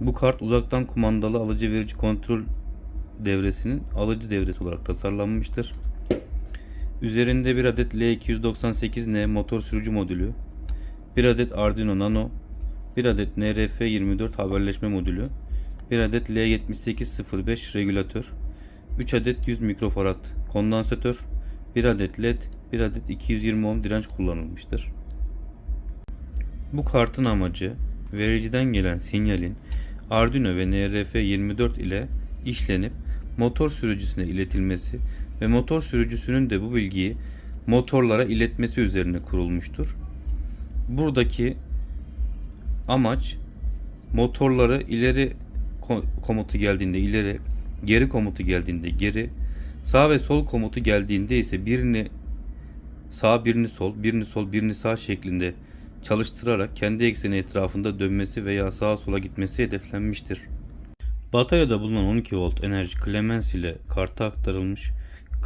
Bu kart uzaktan kumandalı alıcı verici kontrol devresinin alıcı devresi olarak tasarlanmıştır. Üzerinde bir adet L298N motor sürücü modülü, bir adet Arduino Nano, bir adet NRF24 haberleşme modülü, bir adet L7805 regülatör, 3 adet 100 mikrofarad kondansatör, bir adet LED, bir adet 220 ohm direnç kullanılmıştır. Bu kartın amacı vericiden gelen sinyalin Arduino ve NRF24 ile işlenip motor sürücüsüne iletilmesi ve motor sürücüsünün de bu bilgiyi motorlara iletmesi üzerine kurulmuştur. Buradaki amaç motorları ileri ko- komutu geldiğinde ileri, geri komutu geldiğinde geri, sağ ve sol komutu geldiğinde ise birini sağ birini sol, birini sol, birini sağ şeklinde çalıştırarak kendi ekseni etrafında dönmesi veya sağa sola gitmesi hedeflenmiştir. Bataryada bulunan 12 volt enerji Clemens ile karta aktarılmış,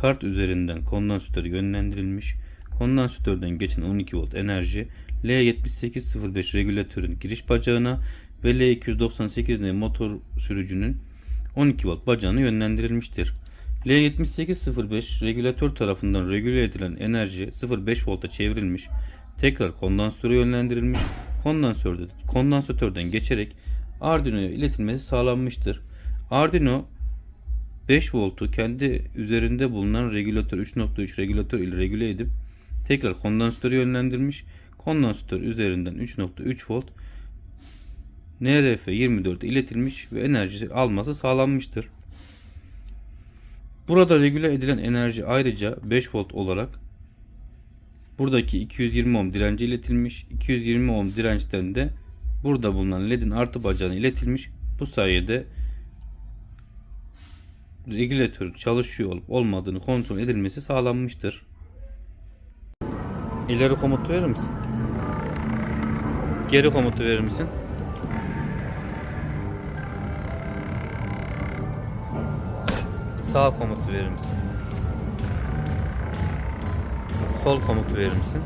kart üzerinden kondansatörü yönlendirilmiş, kondansatörden geçen 12 volt enerji L7805 regülatörün giriş bacağına ve L298N motor sürücünün 12 volt bacağına yönlendirilmiştir. L7805 regülatör tarafından regüle edilen enerji 0.5 volta çevrilmiş, tekrar kondansatöre yönlendirilmiş, kondansörde, kondansatörden geçerek Arduino'ya iletilmesi sağlanmıştır. Arduino 5 voltu kendi üzerinde bulunan regülatör 3.3 regülatör ile regüle edip tekrar kondansatöre yönlendirmiş. Kondansatör üzerinden 3.3 volt NRF24 iletilmiş ve enerji alması sağlanmıştır. Burada regüle edilen enerji ayrıca 5 volt olarak buradaki 220 ohm dirence iletilmiş. 220 ohm dirençten de burada bulunan ledin artı bacağına iletilmiş. Bu sayede regülatörün çalışıyor olup olmadığını kontrol edilmesi sağlanmıştır. İleri komutu verir misin? Geri komutu verir misin? Sağ komutu verir misin? Sol komutu verir misin?